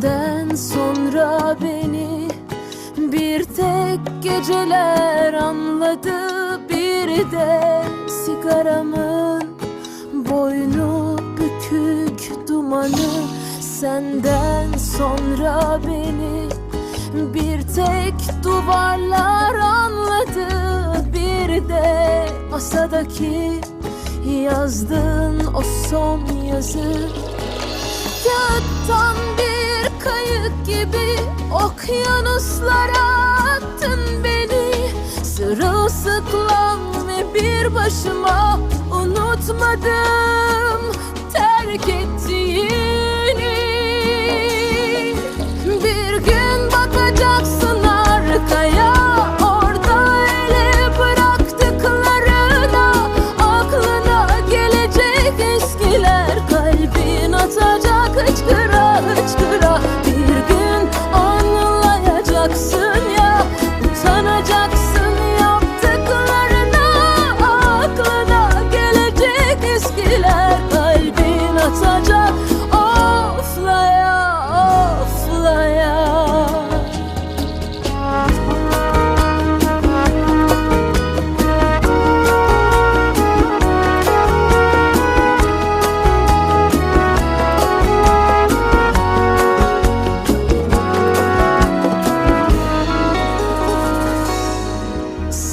Senden sonra beni bir tek geceler anladı. Bir de sigaramın boynu bükük dumanı. Senden sonra beni bir tek duvarlar anladı. Bir de masadaki yazdığın o son yazı. Kağıttan bir kayık gibi okyanuslara attın beni. Sırılsıklam ve bir başıma unutmadım terk ettiğini. Bir gün bakacaksın arkaya orada ele bıraktıklarına Aklına gelecek eskiler kalbin atacak hıçkıra hıçkıra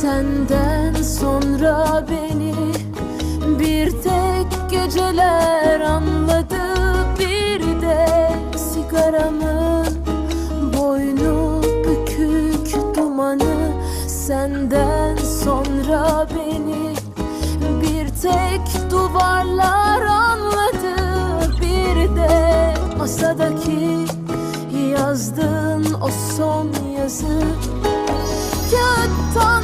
Senden sonra beni bir tek geceler anladı Bir de sigaramın boynu bükük dumanı. Senden sonra beni bir tek duvarlar anladı Bir de masadaki yazdığın o son yazı. Kağıttan